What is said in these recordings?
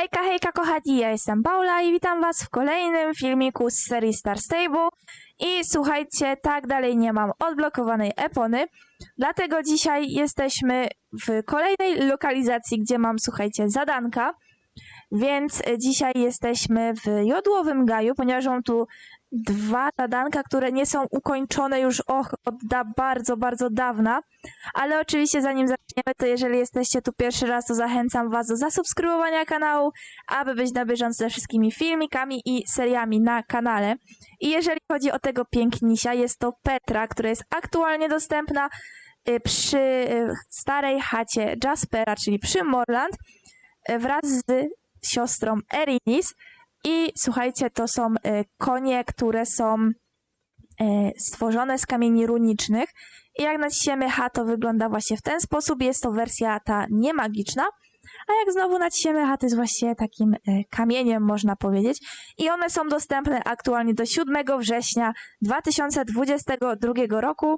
Hejka, hejka kochani, ja jestem Paula i witam was w kolejnym filmiku z serii Star Stable. I słuchajcie, tak dalej nie mam odblokowanej Epony, dlatego dzisiaj jesteśmy w kolejnej lokalizacji, gdzie mam, słuchajcie, zadanka. Więc e, dzisiaj jesteśmy w Jodłowym Gaju, ponieważ mam tu dwa zadanka, które nie są ukończone już och, od da bardzo, bardzo dawna. Ale oczywiście zanim zaczniemy, to jeżeli jesteście tu pierwszy raz, to zachęcam Was do zasubskrybowania kanału, aby być na bieżąco ze wszystkimi filmikami i seriami na kanale. I jeżeli chodzi o tego pięknisia, jest to Petra, która jest aktualnie dostępna y, przy y, starej chacie Jaspera, czyli przy Morland, y, wraz z siostrą Erinis. I słuchajcie, to są y, konie, które są y, stworzone z kamieni runicznych. I jak naciśniemy H, to wygląda właśnie w ten sposób. Jest to wersja ta niemagiczna. A jak znowu naciśniemy H, to jest właśnie takim e, kamieniem, można powiedzieć. I one są dostępne aktualnie do 7 września 2022 roku.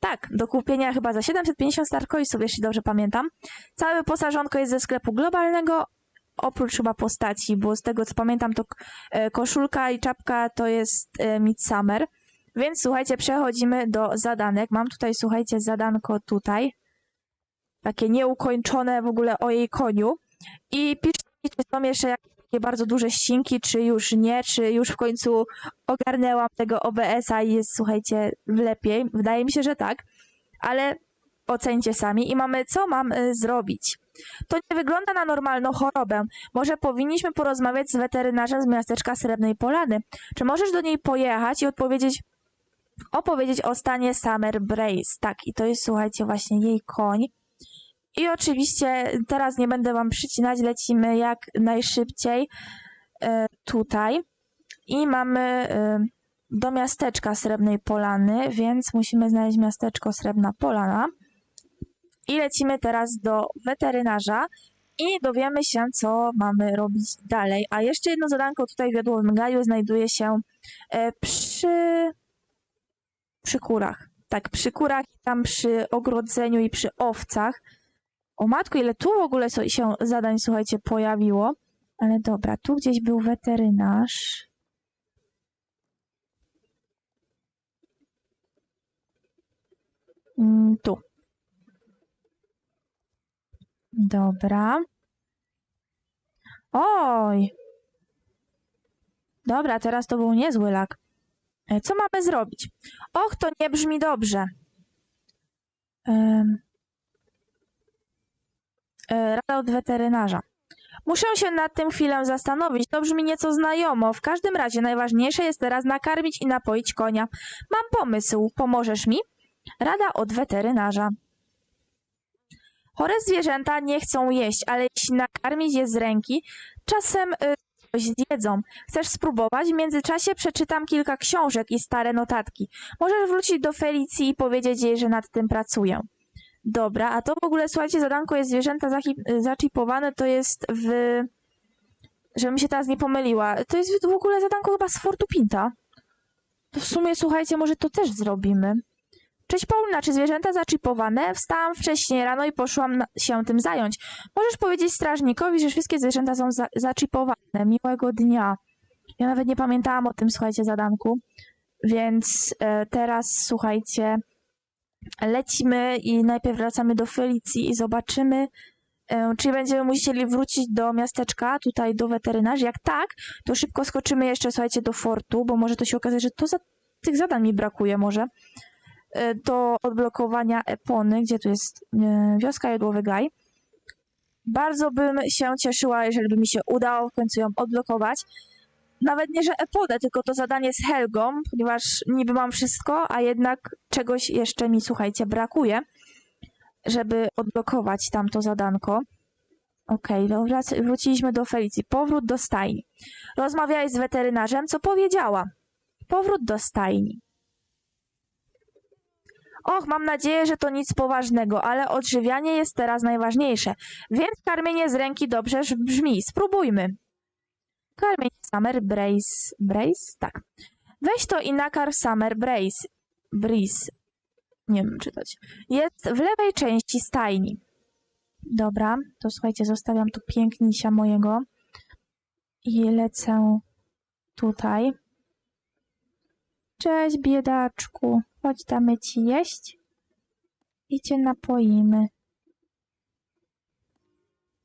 Tak, do kupienia chyba za 750 starcoisów, jeśli dobrze pamiętam. Całe wyposażonko jest ze sklepu globalnego, oprócz chyba postaci, bo z tego co pamiętam, to e, koszulka i czapka to jest e, Midsummer. Więc słuchajcie, przechodzimy do zadanek. Mam tutaj, słuchajcie, zadanko tutaj. Takie nieukończone w ogóle o jej koniu. I piszcie, czy są jeszcze jakieś takie bardzo duże ścinki, czy już nie, czy już w końcu ogarnęłam tego OBS-a i jest, słuchajcie, lepiej. Wydaje mi się, że tak. Ale ocencie sami. I mamy, co mam y, zrobić? To nie wygląda na normalną chorobę. Może powinniśmy porozmawiać z weterynarzem z miasteczka Srebrnej Polany. Czy możesz do niej pojechać i odpowiedzieć, opowiedzieć o stanie Summer Brace. Tak, i to jest, słuchajcie, właśnie jej koń. I oczywiście teraz nie będę wam przycinać, lecimy jak najszybciej e, tutaj. I mamy e, do miasteczka Srebrnej Polany, więc musimy znaleźć miasteczko Srebrna Polana. I lecimy teraz do weterynarza i dowiemy się, co mamy robić dalej. A jeszcze jedno zadanko tutaj w Jodłowym Gaju znajduje się e, przy przy kurach. Tak, przy kurach i tam przy ogrodzeniu i przy owcach. O matko, ile tu w ogóle się zadań, słuchajcie, pojawiło. Ale dobra, tu gdzieś był weterynarz. Mm, tu. Dobra. Oj. Dobra, teraz to był niezły lak. E, Co mamy zrobić? Och, to nie brzmi dobrze. E, Rada od weterynarza. Muszę się nad tym chwilę zastanowić. To brzmi nieco znajomo. W każdym razie najważniejsze jest teraz nakarmić i napoić konia. Mam pomysł. Pomożesz mi? Rada od weterynarza. Chore zwierzęta nie chcą jeść, ale jeśli nakarmić je z ręki, czasem y, coś zjedzą. Chcesz spróbować? W międzyczasie przeczytam kilka książek i stare notatki. Możesz wrócić do Felicji i powiedzieć jej, że nad tym pracuję. Dobra, a to w ogóle, słuchajcie, zadanko jest zwierzęta zaczipowane, to jest w... Żebym się teraz nie pomyliła. To jest w ogóle zadanko chyba z Fortu Pinta. To w sumie, słuchajcie, może to też zrobimy. Cześć Paulina, czy zwierzęta zaczipowane? Wstałam wcześniej rano i poszłam się tym zająć. Możesz powiedzieć strażnikowi, że wszystkie zwierzęta są za- zaczipowane. Miłego dnia. Ja nawet nie pamiętałam o tym, słuchajcie, zadanku. Więc e, teraz, słuchajcie, lecimy i najpierw wracamy do Felicji i zobaczymy, e, czy będziemy musieli wrócić do miasteczka, tutaj do weterynarzy. Jak tak, to szybko skoczymy jeszcze, słuchajcie, do fortu, bo może to się okazać, że to za tych zadań mi brakuje może. E, Do odblokowania Epony, gdzie tu jest e, wioska Jodłowy Gaj. Bardzo bym się cieszyła, jeżeli by mi się udało w końcu ją odblokować. Nawet nie, że Epodę, tylko to zadanie z Helgą, ponieważ niby mam wszystko, a jednak czegoś jeszcze mi, słuchajcie, brakuje, żeby odblokować tamto zadanko. Okej, okay, wrac- wróciliśmy do Felicji. Powrót do stajni. Rozmawiałeś z weterynarzem, co powiedziała? Powrót do stajni. Och, mam nadzieję, że to nic poważnego, ale odżywianie jest teraz najważniejsze. Więc karmienie z ręki dobrze brzmi. Spróbujmy. Karmienie Summer Brace. Brace? Tak. Weź to i nakarm Summer Brace. Breeze. Nie wiem czytać. Jest w lewej części stajni. Dobra, to słuchajcie, zostawiam tu pięknisia mojego i lecę tutaj. Cześć, biedaczku. Chodź, damy ci jeść i cię napoimy.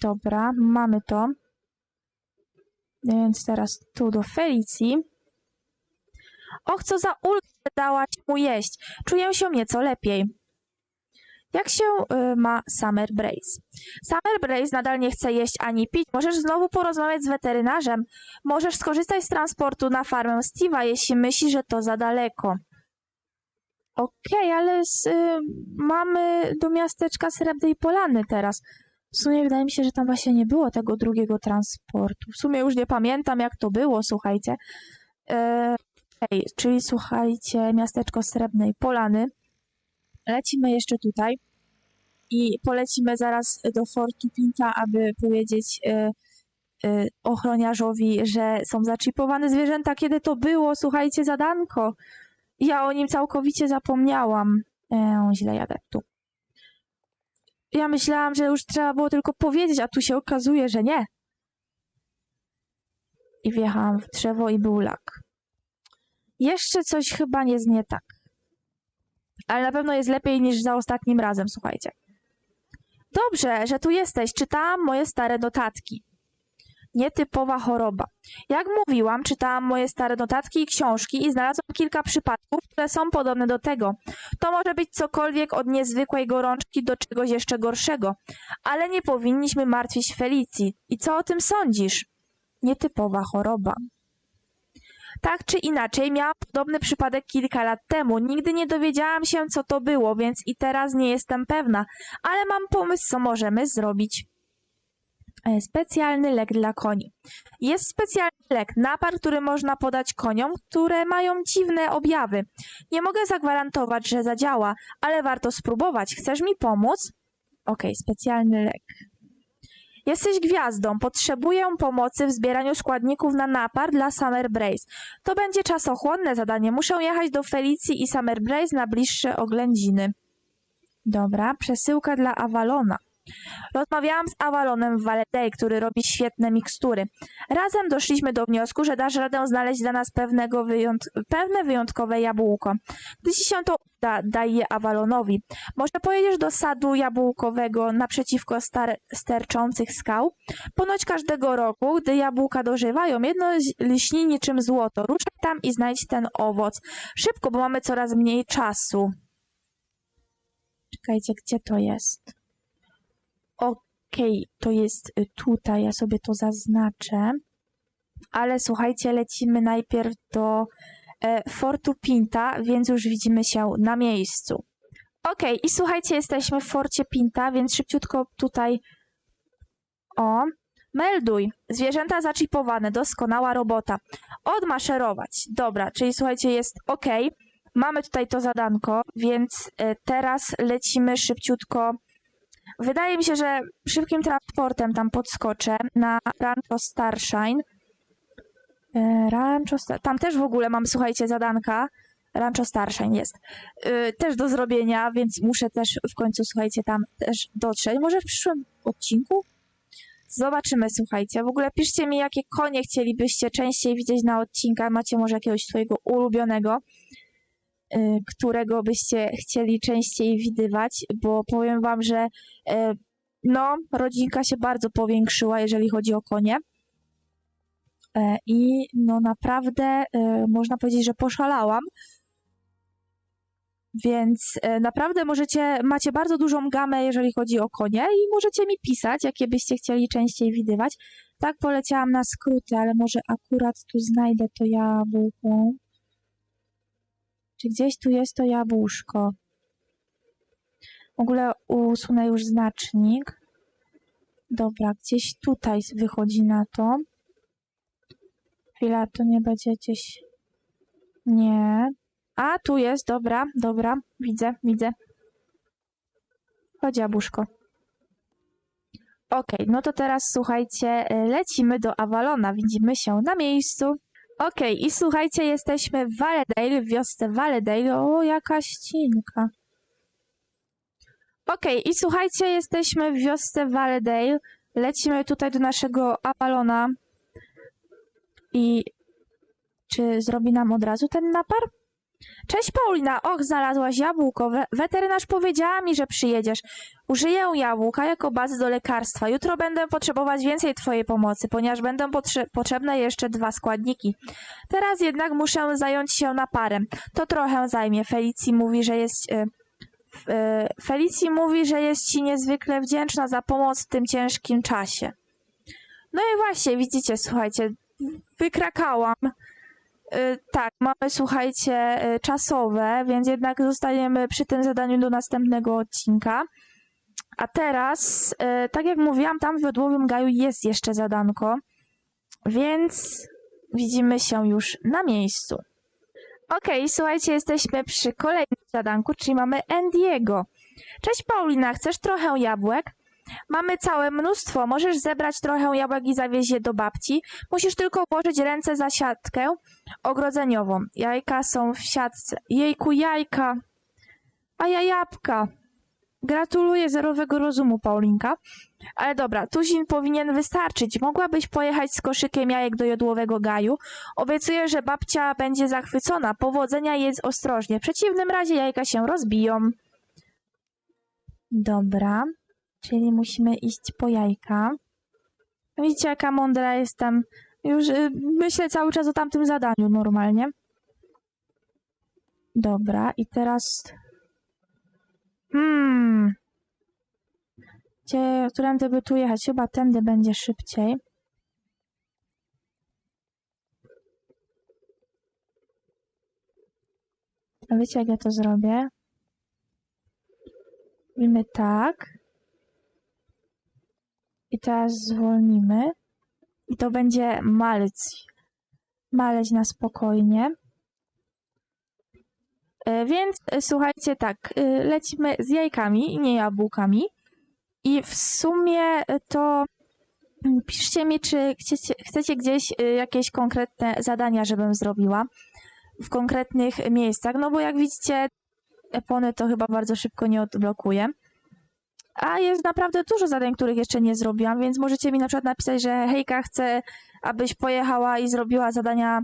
Dobra, mamy to. Więc teraz tu do Felicji. Och, co za ulgę dałaś mu jeść. Czuję się nieco lepiej. Jak się y, ma Summer Brace? Summer Brace nadal nie chce jeść ani pić. Możesz znowu porozmawiać z weterynarzem. Możesz skorzystać z transportu na farmę Steve'a, jeśli myślisz, że to za daleko. Okej, ale z, y, mamy do miasteczka Srebrnej Polany teraz. W sumie wydaje mi się, że tam właśnie nie było tego drugiego transportu. W sumie już nie pamiętam, jak to było, słuchajcie. E, Okej, czyli słuchajcie, miasteczko Srebrnej Polany. Lecimy jeszcze tutaj i polecimy zaraz do Fortu Pinta, aby powiedzieć e, e, ochroniarzowi, że są zaczipowane zwierzęta. Kiedy to było? Słuchajcie, zadanko. Ja o nim całkowicie zapomniałam. E, źle jadę tu. Ja myślałam, że już trzeba było tylko powiedzieć, a tu się okazuje, że nie. I wjechałam w drzewo i był lak. Jeszcze coś chyba jest nie tak. Ale na pewno jest lepiej niż za ostatnim razem, słuchajcie. Dobrze, że tu jesteś. Czytałam moje stare notatki. Nietypowa choroba. Jak mówiłam, czytałam moje stare notatki i książki i znalazłam kilka przypadków, które są podobne do tego. To może być cokolwiek od niezwykłej gorączki do czegoś jeszcze gorszego, ale nie powinniśmy martwić Felicji. I co o tym sądzisz? Nietypowa choroba. Tak czy inaczej, miałam podobny przypadek kilka lat temu. Nigdy nie dowiedziałam się, co to było, więc i teraz nie jestem pewna, ale mam pomysł, co możemy zrobić. E, Specjalny lek dla koni. Jest specjalny lek, napar, który można podać koniom, które mają dziwne objawy. Nie mogę zagwarantować, że zadziała, ale warto spróbować. Chcesz mi pomóc? Okej, specjalny lek. Jesteś gwiazdą. Potrzebuję pomocy w zbieraniu składników na napar dla Summer Brace. To będzie czasochłonne zadanie. Muszę jechać do Felicji i Summer Brace na bliższe oględziny. Dobra, przesyłka dla Avalona. Rozmawiałam z Avalonem w Valedale, który robi świetne mikstury. Razem doszliśmy do wniosku, że dasz radę znaleźć dla nas pewnego wyjąt pewne wyjątkowe jabłko. Gdy ci się to uda, daj je Avalonowi. Może pojedziesz do sadu jabłkowego naprzeciwko star- sterczących skał? Ponoć każdego roku, gdy jabłka dożywają, jedno lśni niczym złoto. Ruszaj tam i znajdź ten owoc. Szybko, bo mamy coraz mniej czasu. Czekajcie, gdzie to jest? Okej, to jest y, tutaj, ja sobie to zaznaczę. Ale słuchajcie, lecimy najpierw do e, Fortu Pinta, więc już widzimy się na miejscu. Okej, i słuchajcie, jesteśmy w Forcie Pinta, więc szybciutko tutaj. O, melduj. Zwierzęta zaczipowane, doskonała robota. Odmaszerować. Dobra, czyli słuchajcie, jest ok. Mamy tutaj to zadanko, więc e, teraz lecimy szybciutko. Wydaje mi się, że szybkim transportem tam podskoczę na Rancho Starshine. E, Rancho Star... Tam też w ogóle mam, słuchajcie, zadanka. Rancho Starshine jest. E, Też do zrobienia, więc muszę też w końcu, słuchajcie, tam też dotrzeć. Może w przyszłym odcinku? Zobaczymy, słuchajcie. W ogóle piszcie mi, jakie konie chcielibyście częściej widzieć na odcinkach. Macie może jakiegoś swojego ulubionego, którego byście chcieli częściej widywać, bo powiem wam, że e, no, rodzinka się bardzo powiększyła, jeżeli chodzi o konie. E, I no naprawdę e, można powiedzieć, że poszalałam. Więc naprawdę możecie, macie bardzo dużą gamę, jeżeli chodzi o konie i możecie mi pisać, jakie byście chcieli częściej widywać. Tak poleciałam na skróty, ale może akurat tu znajdę to jabłko. Czy gdzieś tu jest to jabłuszko? W ogóle usunę już znacznik. Dobra, gdzieś tutaj wychodzi na to. Chwila, to nie będzie gdzieś... Nie. A, tu jest, dobra, dobra. Widzę, widzę. Chodź, jabłuszko. Okej, no to teraz słuchajcie, lecimy do Avalona. Widzimy się na miejscu. Okej, i słuchajcie, jesteśmy w Valedale, w wiosce Valedale. O, jaka ścinka. Okej, i słuchajcie, jesteśmy w wiosce Valledale. Lecimy tutaj do naszego Avalona. I czy zrobi nam od razu ten napar? Cześć Paulina, och, znalazłaś jabłko. We weterynarz powiedziała mi, że przyjedziesz. Użyję jabłka jako bazy do lekarstwa. Jutro będę potrzebować więcej twojej pomocy, ponieważ będą potrze potrzebne jeszcze dwa składniki. Teraz jednak muszę zająć się naparem. To trochę zajmie. Felicji mówi, że jest... Y Felicji mówi, że jest ci niezwykle wdzięczna za pomoc w tym ciężkim czasie. No i właśnie, widzicie, słuchajcie, wykrakałam. E, Tak, mamy, słuchajcie, e, czasowe, więc jednak zostaniemy przy tym zadaniu do następnego odcinka. A teraz, e, tak jak mówiłam, tam w Jodłowym Gaju jest jeszcze zadanko, więc widzimy się już na miejscu. Okej, słuchajcie, jesteśmy przy kolejnym zadanku, czyli mamy Andiego. Cześć Paulina, chcesz trochę jabłek? Mamy całe mnóstwo, możesz zebrać trochę jabłek i zawieźć je do babci. Musisz tylko włożyć ręce za siatkę ogrodzeniową. Jajka są w siatce. Jejku, jajka. A ja jabłka. Gratuluję zerowego rozumu, Paulinka. Ale dobra, tuzin powinien wystarczyć. Mogłabyś pojechać z koszykiem jajek do jodłowego gaju? Obiecuję, że babcia będzie zachwycona. Powodzenia jedz ostrożnie. W przeciwnym razie jajka się rozbiją. Dobra, czyli musimy iść po jajka. Widzicie, jaka mądra jestem. Już y, myślę cały czas o tamtym zadaniu normalnie. Dobra, i teraz... Hmm... Gdzie, którędy by tu jechać? Chyba tędy będzie szybciej. Wiecie, jak ja to zrobię? Robimy tak. I teraz zwolnimy. I to będzie malec. Maleć na spokojnie. E, Więc e, słuchajcie, tak, e, lecimy z jajkami, nie jabłkami. I w sumie to mm, piszcie mi, czy chcecie, chcecie gdzieś jakieś konkretne zadania, żebym zrobiła w konkretnych miejscach. No bo jak widzicie, Epony to chyba bardzo szybko nie odblokuje. A jest naprawdę dużo zadań, których jeszcze nie zrobiłam, więc możecie mi na przykład napisać, że hejka, chcę, abyś pojechała i zrobiła zadania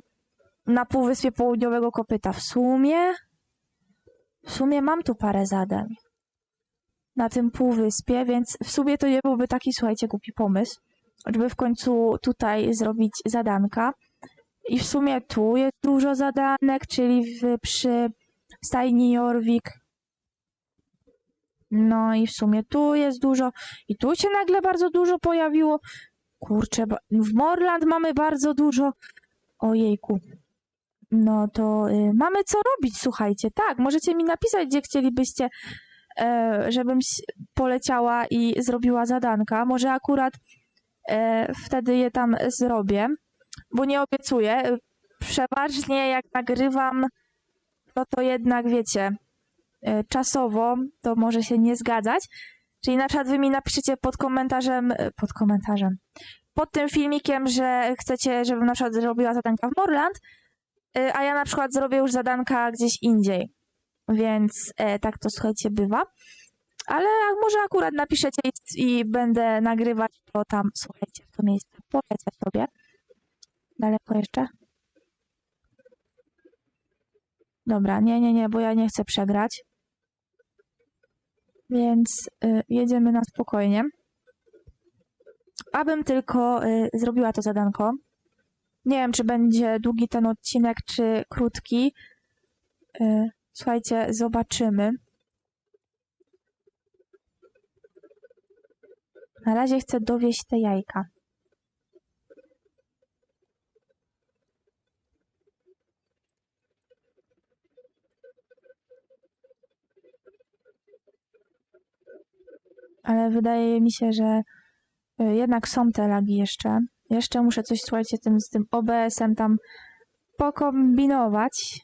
na Półwyspie Południowego Kopyta. W sumie... W sumie mam tu parę zadań na tym półwyspie, więc w sumie to nie byłby taki, słuchajcie, głupi pomysł, żeby w końcu tutaj zrobić zadanka. I w sumie tu jest dużo zadanek, czyli w, przy stajni Jorvik. No i w sumie tu jest dużo. I tu się nagle bardzo dużo pojawiło. Kurczę, w Morland mamy bardzo dużo. Ojejku. No to y, mamy co robić, słuchajcie. Tak, możecie mi napisać, gdzie chcielibyście e, żebym poleciała i zrobiła zadanka. Może akurat e, wtedy je tam zrobię, bo nie obiecuję. Przeważnie jak nagrywam, no to jednak wiecie, czasowo to może się nie zgadzać. Czyli na przykład wy mi napiszecie pod komentarzem, e, pod komentarzem, pod tym filmikiem, że chcecie, żebym na przykład zrobiła zadanka w Morland, e, a ja na przykład zrobię już zadanka gdzieś indziej. Więc e, tak to słuchajcie bywa. Ale może akurat napiszecie i, i będę nagrywać to tam, słuchajcie, w to miejsce. Polecę sobie. Daleko jeszcze? Dobra, nie, nie, nie, bo ja nie chcę przegrać. Więc y, jedziemy na spokojnie. Abym tylko y, zrobiła to zadanko. Nie wiem, czy będzie długi ten odcinek, czy krótki. Y, Słuchajcie, zobaczymy. Na razie chcę dowieść te jajka. Ale wydaje mi się, że y, jednak są te lagi jeszcze. Jeszcze muszę coś, słuchajcie, tym, z tym OBS-em tam pokombinować.